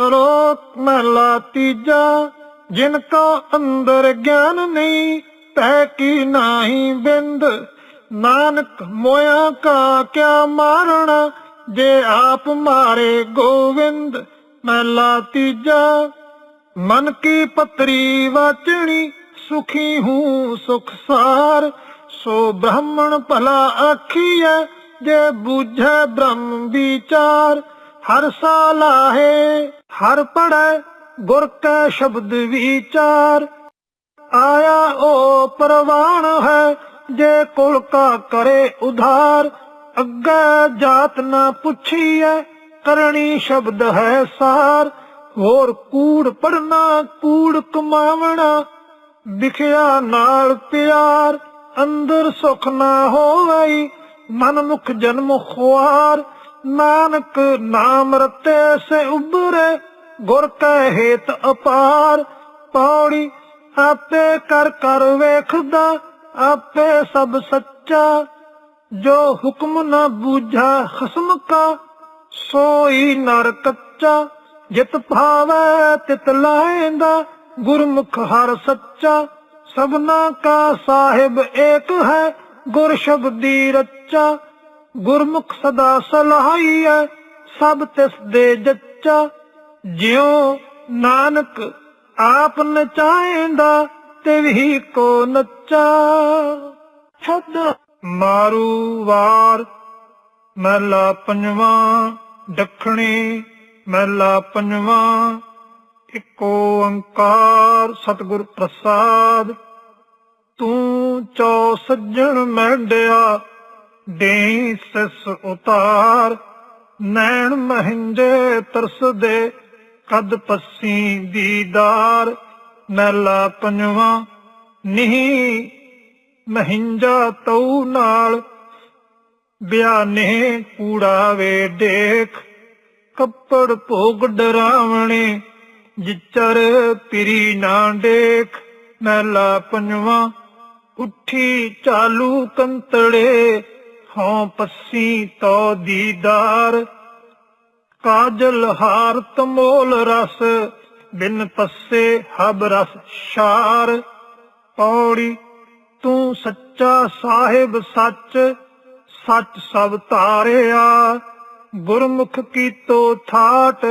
ਸ਼ਲੋਕ ਮਹਲਾ ਤੀਜਾ, ਜਿਨ ਕੋ ਅੰਦਰ ਗਿਆਨ ਨਹੀਂ ਤੈ ਕੀ ਨਾਹੀ ਬਿੰਦ। ਨਾਨਕ ਮੋਇਆ ਕਾ ਕਿਆ ਮਾਰਣਾ, ਜੇ ਆਪ ਮਾਰੇ ਗੋਵਿੰਦ। ਮਹਲਾ ਤੀਜਾ, ਮਨ ਕੀ ਪਤਰੀ ਵਾਚਣੀ, ਸੁਖੀ ਹੂੰ ਸੁਖ ਸਾਰ। ਸੋ ਬ੍ਰਾਹਮਣ ਭਲਾ ਆਖੀਐ, ਜੇ ਬੂਝੈ ਬ੍ਰਹਮ ਵਿਚਾਰ। ਹਰ ਸਾਲਾਹੇ ਹਰ ਪੜੈ ਗੁਰ ਕੈ ਸ਼ਬਦ ਵਿਚਾਰ। ਆਇਆ ਉਹ ਪ੍ਰਵਾਨ ਹੈ, ਜੇ ਕੁਲ ਕਾ ਕਰੇ ਉਧਾਰ। ਅੱਗੇ ਜਾਤ ਨਾ ਪੁੱਛੀਐ ਕਰਨੀ ਸ਼ਬਦ ਹੈ ਸਾਰ। ਹੋਰ ਕੂੜ ਪੜਨਾ ਕੂੜ ਕਮਾਵਣਾ, ਵਿਖਿਆ ਨਾਲ ਪਿਆਰ। ਅੰਦਰ ਸੁਖ ਨਾ ਹੋਵਈ ਮਨ ਮੁਖ ਜਨਮ ਖੁਆਰ। ਨਾਨਕ ਨਾਮ ਰਤੇ ਸੇ ਉਬਰੇ ਗੁਰ ਕੈ ਹੇਤ ਅਪਾਰ। ਪੌੜੀ ਆਪੇ ਕਰ ਕਰ ਵੇਖਦਾ, ਆਪੇ ਸਭ ਸੱਚਾ। ਜੋ ਹੁਕਮ ਨਾ ਬੂਝਾ ਖਸਮ ਕਾ, ਸੋਈ ਨਰ ਕੱਚਾ। ਜਿਤ ਭਾਵੈ ਤਿਤ ਲਾਇਂਦਾ, ਗੁਰਮੁਖ ਹਰ ਸੱਚਾ। ਸਭਨਾ ਕਾ ਸਾਹਿਬ ਏਕ ਹੈ, ਗੁਰ ਸ਼ਬਦੀ ਰੱਚਾ। ਗੁਰਮੁਖ ਸਦਾ ਸਲਾਹੀਐ, ਸਭ ਤਿਸ ਦੇ ਜੱਚਾ। ਜਿਉ ਨਾਨਕ ਆਪ ਨਚਾਇਂਦਾ ਤੇ ਵੀ ਕੋ ਨੱਚਾ। ਛੱਡ ਮਾਰੂ ਵਾਰ ਮਹਲਾ ਪੰਜਵਾਂ ਦੱਖਣੀ ਮਹਲਾ ਪੰਜਵਾਂ ਇਕ ਓੰਕਾਰ, ਸਤਿਗੁਰ ਪ੍ਰਸਾਦ। ਤੂੰ ਚੌ ਸੱਜਣ ਮੈਂਡਿਆ ਦੇ ਸਸ ਉਤਾਰ, ਨੈਣ ਮਹਿੰਜੇ ਤਰਸਦੇ, ਕਦ ਪੱਸੀ ਦੀਦਾਰ ਮਹਿਲਾ ਪੰਜਵਾ ਨਹੀਂ ਮਹਿੰਜਾ ਤਉ ਨਾਲ, ਬਿਆਨੇ ਕੂੜਾ ਵੇ ਦੇਖ ਕੱਪੜ ਭੋਗ ਡਰਾਵਣੇ, ਜਿਚਰ ਪਿਰੀ ਨਾ ਦੇਖ ਮਹਿਲਾ ਪੰਜਵਾ, ਉੱਠੀ ਚਾਲੂ ਕੰਤੜੇ ਹਉ ਪੱਸੀ ਤੋ ਦੀਦਾਰ। ਕਾਜਲ ਹਾਰ ਤਮੋਲ ਰਸ, ਬਿਨ ਪੱਸੇ ਹਬ ਰਸ ਸ਼ਾਰ। ਪੌੜੀ, ਤੂੰ ਸੱਚਾ ਸਾਹਿਬ ਸੱਚ ਸੱਚ ਸਭ ਧਾਰਿਆ। ਗੁਰਮੁਖ ਕੀਤੋ ਥਾਟ,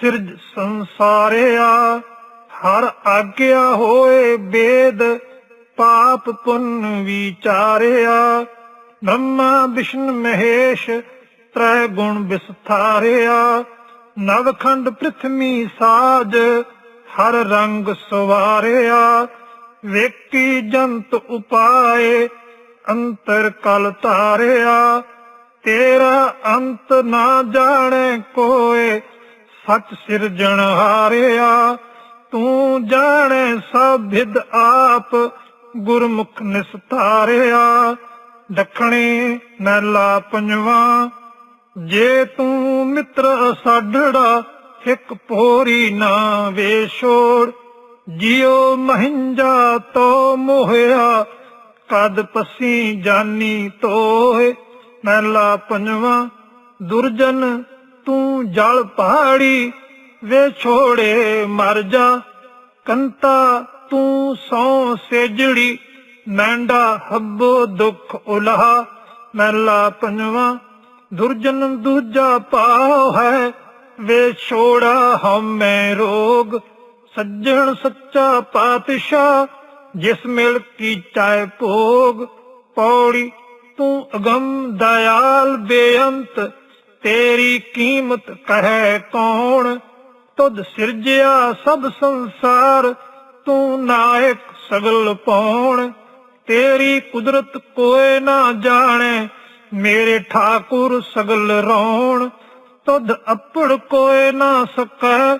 ਸਿਰਜ ਸੰਸਾਰਿਆ। ਹਰ ਆਗਿਆ ਹੋਏ ਬੇਦ, ਪਾਪ ਪੁੰਨ ਵਿਚਾਰਿਆ। ਬ੍ਰਹਮਾ ਵਿਸ਼ਨ ਮਹੇਸ਼, ਤ੍ਰੈ ਗੁਣ ਵਿਸਥਾਰਿਆ, ਨਵਖੰਡ ਪ੍ਰਿਥਵੀ ਸਾਜ, ਹਰ ਰੰਗ ਸਵਾਰਿਆ। ਵੇਕੀ ਜੰਤ ਉਪਾਏ, ਅੰਤਰ ਕਲ ਧਾਰਿਆ। ਤੇਰਾ ਅੰਤ ਨਾ ਜਾਣੇ ਕੋਏ, ਸੱਚ ਸਿਰਜਣ ਹਾਰਿਆ। ਤੂੰ ਜਾਣੇ ਸਭ ਵਿਦ ਆਪ, ਗੁਰਮੁਖ ਨਿਸਤਾਰਿਆ। ਦੱਖਣੀ ਮਹਿਲਾ ਪੰਜਵਾ ਜੇ ਤੂੰ ਮਿੱਤਰ ਸਾਡੜਾ, ਇੱਕ ਪੋਰੀ ਨਾ ਵੇਛੋੜ ਜਿਉ ਮਹਿੰਜਾ ਤੋ ਮੋਹਿਆ, ਕਦ ਪਸੀ ਜਾਨੀ ਤੋਏ ਮਹਿਲਾ ਪੰਜਵਾ ਦੁਰਜਨ ਤੂੰ ਜਲ ਪਹਾੜੀ ਵੇ ਛੋੜੇ ਮਰ ਜਾ। ਕੰਤਾ ਤੂੰ ਸੌ ਸੇਜੜੀ ਮੈਂਡਾ ਹੱਬੋ ਦੁੱਖ ਉਲਹਾ ਮਹਿਲਾ ਪੰਜਵਾ, ਦੁਰਜਨ ਦੂਜਾ ਪਾਉ ਹੈ, ਵੇ ਛੋੜਾ ਹਮੈ ਰੋਗ, ਸੱਜਣ ਸੱਚਾ ਪਾਤਸ਼ਾਹ, ਜਿਸ ਮਿਲ ਕੀ ਚਾਏ ਭੋਗ, ਪੌੜੀ ਤੂੰ ਅਗੰਮ ਦਇਆਲ ਬੇਅੰਤ, ਤੇਰੀ ਕੀਮਤ ਕਹੈ ਕੌਣ, ਤੁਧ ਸਿਰਜਿਆ ਸਭ ਸੰਸਾਰ, ਤੂੰ ਨਾਇਕ ਸਗਲ ਪੌਣ। ਤੇਰੀ ਕੁਦਰਤ ਕੋਏ ਨਾ ਜਾਣੇ, ਮੇਰੇ ਠਾਕੁਰ ਸਗਲ ਰੌਣ। ਤੁਧ ਅਪੜ ਕੋਏ ਨਾ ਸਕੈ,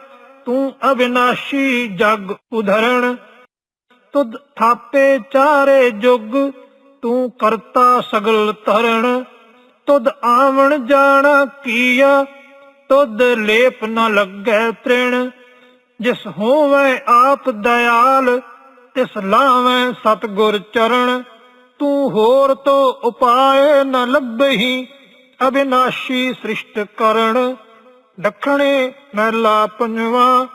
ਤੂੰ ਅਬਿਨਾਸ਼ੀ ਜਗ ਉਧਰਣ। ਤੁਧ ਥਾਪੇ ਚਾਰੇ ਜੁਗ, ਤੂੰ ਕਰਤਾ ਸਗਲ ਤਰਣ ਤੁਧ ਆਵਣ ਜਾਣਾ ਕੀਆ, ਤੁਧ ਲੇਪ ਨ ਲੱਗੈ ਤ੍ਰਿਣ। ਜਿਸ ਹੋਵੇ ਆਪ ਦਇਆਲ ਤਿਸ ਲਾਵੇਂ ਸਤਗੁਰ ਚਰਨ ਤੂੰ ਹੋਰ ਤੋ ਉਪਾਏ ਨ ਲੱਭਹੀ ਅਬਿਨਾਸ਼ੀ ਸ੍ਰਿਸ਼ਟ ਕਰਨ। ਦੱਖਣੇ ਮਹਿਲਾ ਪੰਜਵਾ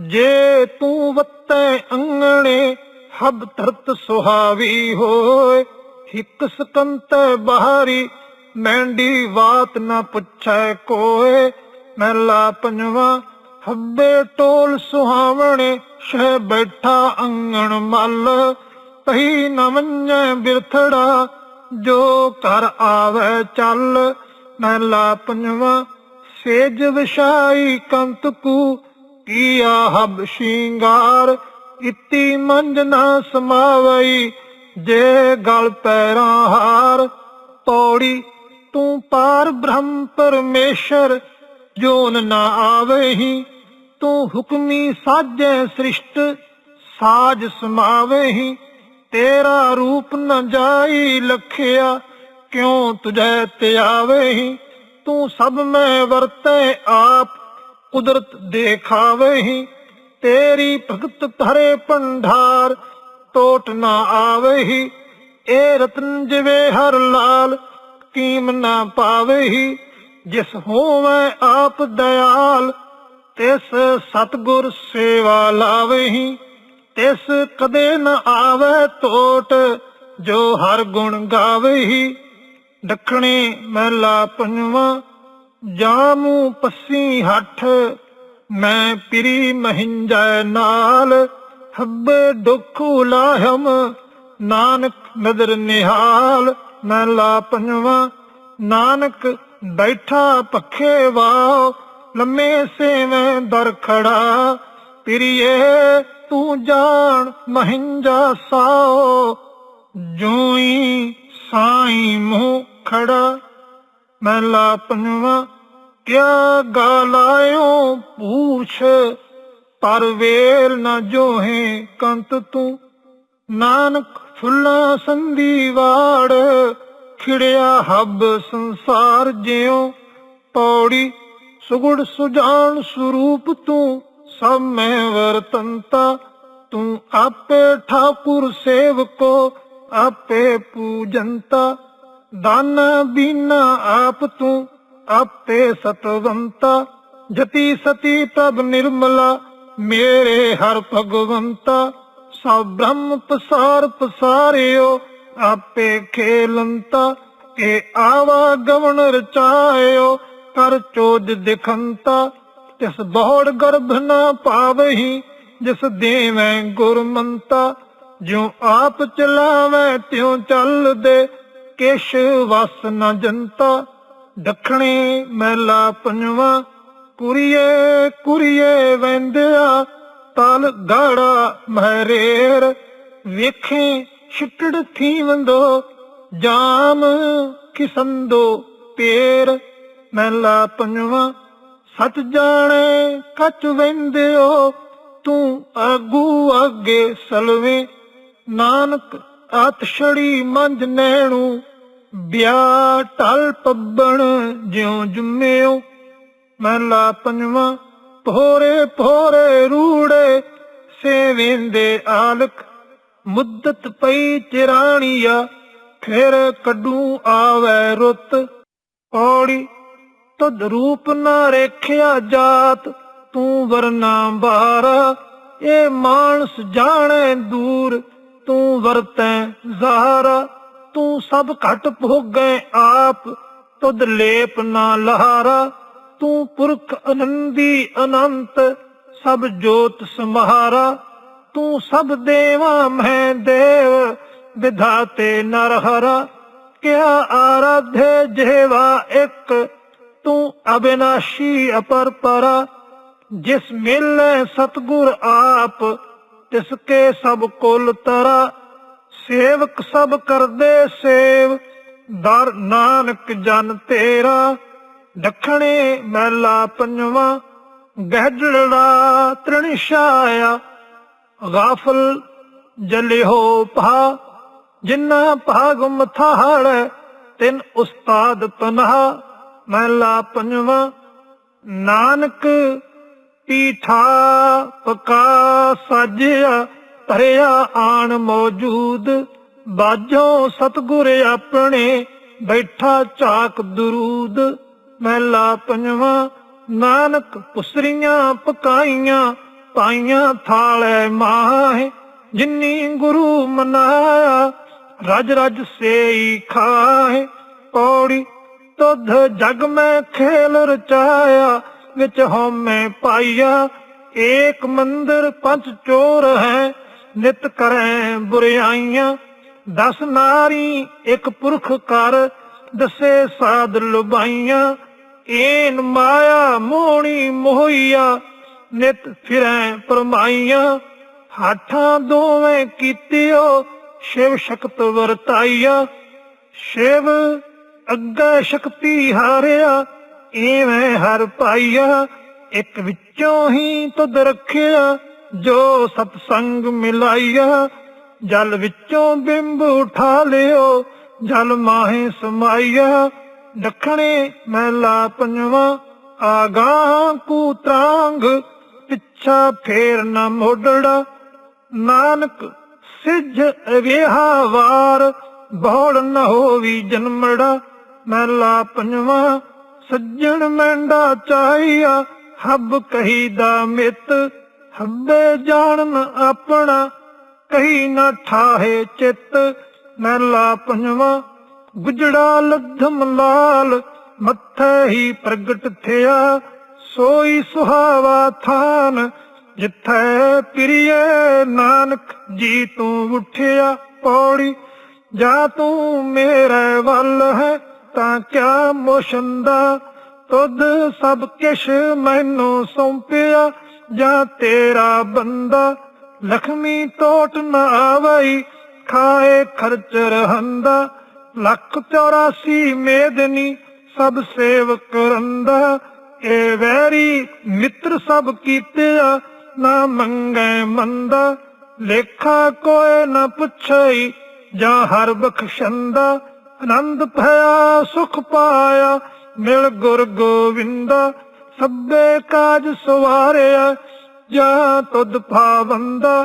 ਜੇ ਤੂੰ ਵੱਤੈ ਅੰਗਣੇ, ਹਬ ਧਰਤ ਸੁਹਾਵੀ ਹੋਏ। ਹਿੱਕ ਸਕੰਤ ਬਹਾਰੀ, ਮੈਂਡੀ ਬਾਤ ਨਾ ਪੁੱਛੈ ਕੋਏ। ਮਹਿਲਾ ਪੰਜਵਾ ਹੱਬੇ ਟੋਲ ਸੁਹਾਵਣੇ, ਸ਼ਹਿ ਬੈਠਾ ਅੰਗਣ ਮੱਲ। ਤਹੀ ਨ ਮੰਨੈ ਬਿਰਥੜਾ, ਜੋ ਘਰ ਆਵੇ ਚੱਲ। ਮਹਿਲਾ ਪੰਜਵਾ, ਸੇਜ ਵਿਸ਼ਾਈ ਕੰਤ ਕੂ ਕੀਆ ਹਬ ਸ਼ਿੰਗਾਰ। ਇਤੀ ਮੰਜ ਨਾ ਸਮਾਵਈ, ਜੇ ਗਲ ਪੈਰਾਂ ਹਾਰ। ਪੌੜੀ ਤੂੰ ਪਾਰ ਬ੍ਰਹਮ ਪਰਮੇਸ਼ਰ, ਜੋਨ ਨਾ ਆਵੇਹੀ। ਤੂੰ ਹੁਕਮੀ ਸਾਜੇ ਸ੍ਰਿਸ਼ਟ, ਸਾਜ ਸਮਾਵੇਹੀ, ਤੇਰਾ ਰੂਪ ਨ ਜਾਈ ਲਖਿਆ, ਕਿਉ ਤੁਝੈ ਤੇ ਆਵੇਹੀ? ਤੂੰ ਸਭ ਮੈਂ ਵਰਤੈ ਆਪ, ਕੁਦਰਤ ਦੇਖਾਵੇਹੀ। ਤੇਰੀ ਭਗਤ ਭਰੇ ਭੰਡਾਰ, ਟੋਟ ਨਾ ਆਵੇਹੀ। ਏ ਰਤਨ ਜਿਵੇ ਹਰ ਲਾਲ, ਕੀਮ ਨਾ ਪਾਵੇਹੀ। ਜਿਸ ਹੋਵੇ ਆਪ ਦਇਆਲ ਤਿਸ ਸਤਗੁਰ ਸੇਵਾ ਲਾਵੇਹੀ, ਤਿਸ ਕਦੇ ਨ ਆਵੇ ਟੋਟ ਜੋ ਹਰ ਗੁਣ ਗਾਵੇਹੀ। ਦੱਖਣੇ ਮਹਿਲਾ ਪੰਜਵਾ, ਜਾਮੂ ਪੱਸੀ ਹੱਠ, ਮੈਂ ਪਿਰੀ ਮਹਿੰਜੈ ਨਾਲ। ਹੱਬੇ ਦੁੱਖ ਲਾਹਮ, ਨਾਨਕ ਨਦਰ ਨਿਹਾਲ। ਮਹਿਲਾ ਪੰਜਵਾ, ਨਾਨਕ ਬੈਠਾ ਪੱਖੇ ਵਾਓ ਲੰਮੇ ਸੇਵੇਂ ਦਰ ਖੜਾ। ਪਿਰੀਏ, ਤੂੰ ਜਾਣ ਮਹਿੰਜਾ ਸਾਓ। ਜੂਈ ਸਾਈ ਮੂੰਹ ਖੜਾ। ਮਹਿਲਾ ਪੰਜਵਾ ਕਿਆ ਗਾਲਾਇਓ ਪੂਛ। ਪਰ ਵੇਲ ਨਾ ਜੋਹੇ ਕੰਤ ਤੂੰ। ਨਾਨਕ ਫੁੱਲਾ ਸੰਧੀ ਵਾੜ। ਖਿੜਿਆ ਹੱਬ ਸੰਸਾਰ ਜਿਉ। ਪੌੜੀ ਸੁਗੜ ਸੁਜਾਨ ਸਰੂਪ ਤੂੰ ਸਭ ਮੈਂ ਵਰਤੰਤਾ ਤੂੰ ਆਪੇ ਠਾਕੁਰ ਸੇਵਕੋ, ਆਪੇ ਪੂਜੰਤਾ ਦਾਨ ਬੀਨਾ ਆਪ ਤੂੰ ਆਪੇ ਸਤਵੰਤਾ ਜਤੀ ਸਤੀ ਪ੍ਰਭ ਨਿਰਮਲਾ, ਮੇਰੇ ਹਰ ਭਗਵੰਤਾ। ਸਭ ਬ੍ਰਹਮ ਪਸਾਰ ਪਸਾਰਿਓ, ਆਪੇ ਖੇਲੰਤਾ ਕੇ ਆਵਾ ਗਵਣ ਰਚਾਇਓ ਕਰ ਚੋਜ ਦਿਖੰਤਾ, ਤਿਸ ਬਹੁੜ ਗਰਭ ਨਾ ਪਾਵਹੀ, ਜਿਸ ਦੇਵੈ ਗੁਰਮੰਤਾ, ਜਿਉ ਆਪ ਚਲਾਵੇ ਤਿਉ ਚੱਲਦੇ ਕਿਛ ਵਸ ਨ ਜਨਤਾ ਦੱਖਣੇ ਮਹਿਲਾ ਪੰਜਵਾ, ਕੁਰੀਏ ਕੁਰੀਏ ਵੰਦਿਆ, ਤਲ ਗਾੜਾ ਮਹਰੇਰ, ਵੇਖੇ ਛਿਟੜ ਥੀਵੰਦੋ, ਜਾਮ ਕਿਸੰਦੋ ਪੇਰ। ਮਹਿਲਾ ਪੰਜਵਾਂ ਸਤ ਜਾਣੇ ਕੱਚ ਵੰਦਿਓ ਤੂੰ ਆਗੂ ਅੱਗੇ ਸਲਵੇ। ਨਾਨਕ ਆਤਸ਼ੜੀ ਮੰਜ ਨੈਣੂ ਬਿਆ ਟਲ ਪੱਬਣ ਜਿਉ ਜੁਮਿਓ। ਮਹਿਲਾ ਪੰਜਵਾਂ, ਭੋਰੇ ਭੋਰੇ ਰੂੜੇ ਸੇਵਿੰਦੇ ਆਲਕ, ਮੁੱਦਤ ਪਈ ਚਿਰਾਣੀਆ, ਫਿਰ ਕੱਢੂ ਆਵੇ ਰੁੱਤ। ਔੜੀ ਤਦ ਰੂਪ ਨਾ ਰੇਖਿਆ ਜਾਤ, ਤੂੰ ਵਰਨਾ ਬਾਰਾ। ਇਹ ਮਾਨਸ ਜਾਣੇ ਦੂਰ, ਤੂੰ ਵਰਤੈ ਜ਼ਾਹਰਾ ਤੂੰ ਸਭ ਘਟ ਭੋਗੈ ਆਪ, ਤੁਧ ਲੇਪ ਨਾ ਲਹਾਰਾ। ਤੂੰ ਪੁਰਖ ਅਨੰਦੀ ਅਨੰਤ, ਸਭ ਜੋਤ ਸਮਹਾਰਾ ਤੂੰ ਸਭ ਦੇਵਾ ਮੈਂ ਦੇਵ, ਵਿਧਾਤੇ ਨਰਹਰਾ। ਕਿਆ ਆਰਾਧੇ ਜਿਹਵਾ ਇੱਕ ਤੂੰ ਅਬਿਨਾਸ਼ੀ ਅਪਰਪਰਾ ਜਿਸ ਮਿਲੈ ਸਤਗੁਰ ਆਪ, ਤਿਸ ਕੇ ਸਭ ਕੁਲ ਤਰਾ। ਸੇਵਕ ਸਭ ਕਰਦੇ ਸੇਵ, ਦਰ ਨਾਨਕ ਜਨ ਤੇਰਾ। ਦੱਖਣੇ ਮਹਿਲਾ ਪੰਜਵਾ ਗਹਿਜੜਾ ਤ੍ਰਿਣਿਸ਼ਾਇਆ ਗਾਫਲ ਜਲਿਓ ਪਹਾ, ਜਿੰਨਾ ਭਾਗ ਮਥਾੜ ਤਿਨ ਉਸਤਾਦ ਤਨਹਾ। ਮਹਿਲਾ ਪੰਜਵਾ, ਨਾਨਕ ਪੀਠਾ ਪਕਾ ਸਾਜਿਆ, ਧਰਿਆ ਆਣ ਮੌਜੂਦ ਬਾਜੋ ਸਤਗੁਰ ਆਪਣੇ, ਬੈਠਾ ਝਾਕ ਦਰੂਦ। ਮਹਿਲਾ ਪੰਜਵਾ, ਨਾਨਕ ਪੁਸਰੀਆਂ ਪਕਾਈਆਂ, ਪਾਈਆਂ ਥਾਲੇ ਮਾਹੇ, ਜਿਨੀ ਗੁਰੂ ਮਨਾਇਆ ਰਜ ਰਜ ਸੇਈ ਖਾਏ ਪੌੜੀ ਤੁਧ ਜਗ ਮੈਂ ਖੇਲ ਰਚਾਇਆ, ਵਿੱਚ ਹਉਮੈ ਪਾਈਆ ਏਕ ਮੰਦਰ ਪੰਜ ਚੋਰ ਹੈ, ਨਿਤ ਕਰੈ ਬੁਰਾਈਆਂ ਦਸ ਨਾਰੀ ਇੱਕ ਪੁਰਖ ਕਰ ਦਸੇ ਸਾਧ ਲੁਬਾਈਆਂ ਏਨ ਮਾਇਆ ਮੋਹਣੀ ਮੋਹੀਆ, ਨਿਤ ਫਿਰੈ ਪਰਮਾਈਆਂ। ਹਾਥਾਂ ਦੋਵੇਂ ਕੀਤਿਓ, ਸ਼ਿਵ ਸ਼ਕਤ ਵਰਤਾਈਆ। ਸ਼ਿਵ ਅੱਗੇ ਸ਼ਕਤੀ ਹਾਰਿਆ ਏਵੇਂ ਹਰ ਪਾਈਆ, ਇੱਕ ਵਿੱਚੋਂ ਹੀ ਤੁਧ ਰੱਖਿਆ, ਜੋ ਸਤ ਸੰਗ ਮਿਲਾਈਆ। ਜਲ ਵਿੱਚੋਂ ਬਿੰਬ ਉਠਾ ਲਿਓ, ਜਲ ਮਾਹੇ ਸਮਾਈਆ। ਦੱਖਣੇ ਮਹਿਲਾ ਪੰਜਵਾ, ਆਗਾਹ ਕੂ ਤਰਾਂਗ ਪਿੱਛਾ ਫੇਰ ਨਾ ਮੋੜੜਾ। ਨਾਨਕ ਸਿੱਝ ਵੇਹਾ ਵਾਰ ਬੋੜ ਨ ਹੋਵੀ ਜਨਮੜਾ। ਮਹਿਲਾ ਪੰਜਵਾ, ਸੱਜਣ ਮੈਂਡਾ ਚਾਹੀਆ, ਹੱਬ ਕਹੀ ਦਾ ਮਿੱਤ, ਹੱਬੇ ਜਾਣਨ ਆਪਣਾ, ਕਹੀ ਨਾ ਠਾਹੇ ਚਿੱਤ। ਮਹਿਲਾ ਪੰਜਵਾ, ਗੁਜੜਾ ਲੱਧਮ ਲਾਲ, ਮੱਥੇ ਹੀ ਪ੍ਰਗਟ ਥਿਆ, ਸੋਈ ਸੁਹਾਵਾ ਥਾਨ, ਜਿੱਥੇ ਪ੍ਰਿਏ ਨਾਨਕ ਜੀ ਤੂੰ ਉਠਿਆ ਪੌੜੀ, ਜਾ ਤੂੰ ਮੇਰੇ ਵੱਲ ਹੈ ਤਾਂ ਕਿਆ ਮੋਸ਼ੰਦਾ ਤੁਧ ਸਭ ਕਿਛ ਮੈਨੂੰ ਸੌਂਪਿਆ, ਜਾਂ ਤੇਰਾ ਬੰਦਾ? ਲਖਮੀ ਟੋਟ ਨਾ ਆਵਈ, ਖਾਏ ਖਰਚ ਰਹੰਦਾ। ਲੱਖ 84 ਮੇਦਨੀ ਸਭ ਸੇਵਕ ਰੰਦਾ। ਏ ਵੈਰੀ ਮਿੱਤਰ ਸਭ ਕੀਤਿਆ, ਨਾ ਮੰਗੈ ਮੰਦਾ। ਲੇਖਾ ਕੋਏ ਨਾ ਪੁੱਛਈ, ਜਾਂ ਹਰ ਬਖਸ਼ੰਦਾ। ਆਨੰਦ ਭਇਆ ਸੁਖ ਪਾਇਆ ਮਿਲ ਗੁਰ ਗੋਵਿੰਦਾ ਸਭੇ ਕਾਜ ਸਵਾਰਿਆ ਜਾਂ ਤੁਧ ਪਾਵੰਦਾ